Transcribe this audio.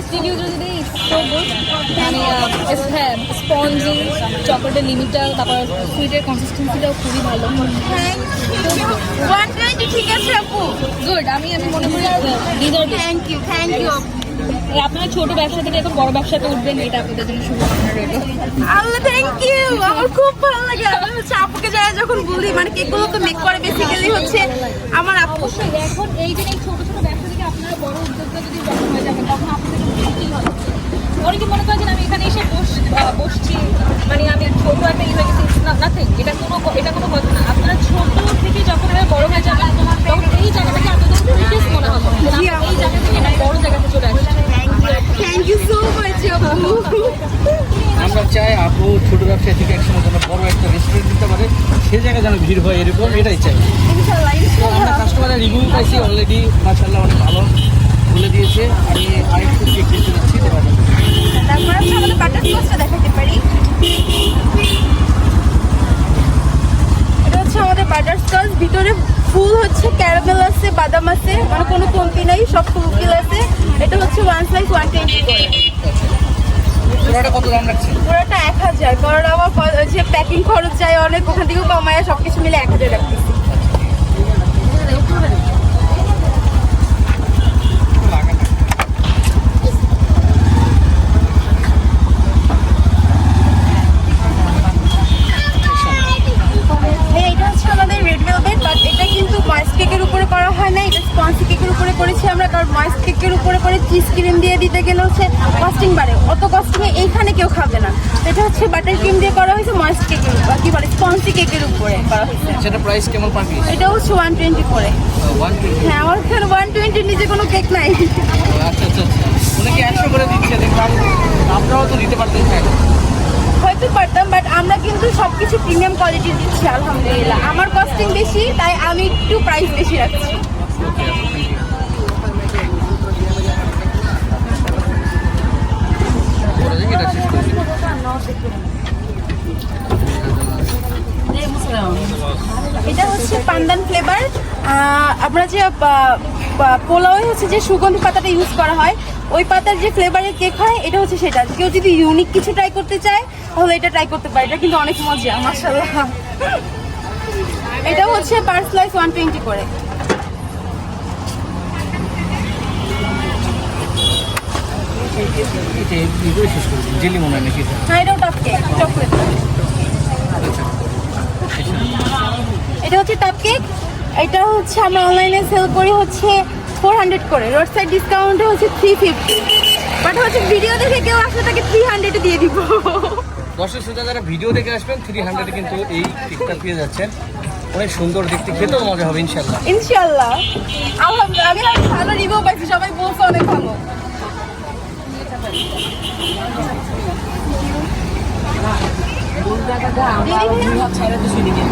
স্টিকিউ যদি so good মানে আহ, হ্যাঁ স্পঞ্জি চকলেটের লিমিটটা তারপর সুইটের কনসিস্টেন্সিটাও খুবই ভালো। ঠিক আছে আপু। গুড আমি আমি মনে করি deserve thank you thank you আপনারা ছোট ব্যবসা থেকে এখন বড় ব্যবসাতে উঠবেন এটা আপনাদের জন্য শুভকামনা রইল। আল্লাহ থ্যাংক ইউ আমার খুব ভালো লাগে। আমি হচ্ছে আপুকে যায় যখন বলি মানে কেকগুলো তো মেক করে বেসিক্যালি হচ্ছে আমার আপু অবশ্যই এখন এই যে এই ছোট ছোট ব্যবসা থেকে আপনারা বড় উদ্যোক্তা যদি যখন হয়ে যাবেন তখন আপনাদের কি হবে অনেকে মনে করে যে আমি এখানে এসে বস আহ, বসছি মানে আমি ছোট একটা ই হয়ে গেছি নাথিং এটা কোনো কথা না। আপনারা ছোট থেকে যখন এবার বড় হয়ে যাবেন তখন এই জায়গাটাকে আপনাদের মনে হবে। এই জায়গা থেকে বড় জায়গাতে চলে আসছি থ্যাংক ইউ সো মাচ আমরা চাই আপু ছোট ব্যবসায়ী থেকে একসময় যেন বড় একটা রেস্টুরেন্ট দিতে পারে সে জায়গায় যেন ভিড় হয় এরকম এটাই চাই। আমরা কাস্টমারের রিভিউ পাইছি অলরেডি মাশাল্লাহ অনেক ভালো বলে দিয়েছে। আমি আরেকটু চেক করতে যাচ্ছি তারপর হচ্ছে আমাদের বাটার স্কচটা দেখাতে পারি এটা হচ্ছে আমাদের বাটার স্কচ ভিতরে ফুল হচ্ছে ক্যারামেল আছে বাদাম আছে মানে কোনো কমতি নাই সব ফুলফিল আছে। এটা হচ্ছে ওয়ান সাইজ ওয়ান টোয়েন্টি করে। পুরোটা এক হাজার কারণ আমার যে প্যাকিং খরচ যায় অনেক ওখান থেকেও কমায় সব কিছু মিলে এক হাজার রাখতেছি হ্যাঁ, এটা হচ্ছে আমাদের রেড ভেলভেট বাট এটা কিন্তু ময়েস্ট কেকের উপরে করা হয় না এটা স্পঞ্জি কেকের উপরে করেছি আমরা কারণ ময়েস্ট কেকের উপরে করে চিজ ক্রিম দিয়ে দিতে গেলে হচ্ছে কস্টিং বাড়ে। অত কস্টিং এইখানে কেউ খাবে না। এটা হচ্ছে বাটার ক্রিম দিয়ে করা হয়েছে ময়েস্ট কেকের উপর কি বলে স্পঞ্জি কেকের উপরে করা হয়েছে। সেটা প্রাইস কেমন এটা হচ্ছে ওয়ান টোয়েন্টি করে। ওয়ান হ্যাঁ আমার এখানে ওয়ান টোয়েন্টির নিচে কোনো কেক নাই। আচ্ছা আচ্ছা আচ্ছা। অনেকে একশো করে দিচ্ছে দেখলাম আপনারাও তো দিতে পারতেন হ্যাঁ। হয়তো পারতাম বাট আমরা কিন্তু সব কিছু প্রিমিয়াম কোয়ালিটি দিচ্ছি আলহামদুলিল্লাহ। আমার কস্টিং বেশি তাই আমি একটু প্রাইস বেশি রাখছি। এটা হচ্ছে পান্দান ফ্লেভার আমরা যে পোলাওয়ে হচ্ছে যে সুগন্ধি পাতাটা ইউজ করা হয় ওই পাতার যে ফ্লেভারের কেক হয় এটা হচ্ছে সেটা। কেউ যদি ইউনিক কিছু ট্রাই করতে চায় তাহলে এটা ট্রাই করতে পারে। এটা কিন্তু অনেক মজা মাসাল্লাহ এটা হচ্ছে পার স্লাইস ওয়ান টোয়েন্টি করে? হ্যাঁ এটাও টাপ কেক চকলেট এটা হচ্ছে টাপ কেক এটা হচ্ছে আমরা অনলাইনে সেল করি হচ্ছে ফোর হান্ড্রেড করে। রোড সাইড ডিসকাউন্টে হচ্ছে থ্রি ফিফটি বাট হচ্ছে ভিডিও দেখে কেউ আসলে তাকে থ্রি হান্ড্রেডে দিয়ে দিব। দর্শক শ্রোতা যারা ভিডিও দেখে আসবেন থ্রি হান্ড্রেডে কিন্তু এই কেকটা পেয়ে যাচ্ছেন। অনেক সুন্দর দেখতে খেতেও মজা হবে ইনশাল্লাহ ইনশাল্লাহ আমি ভালো রিভিউ পাইছি সবাই বলছে অনেক ভালো। দিদি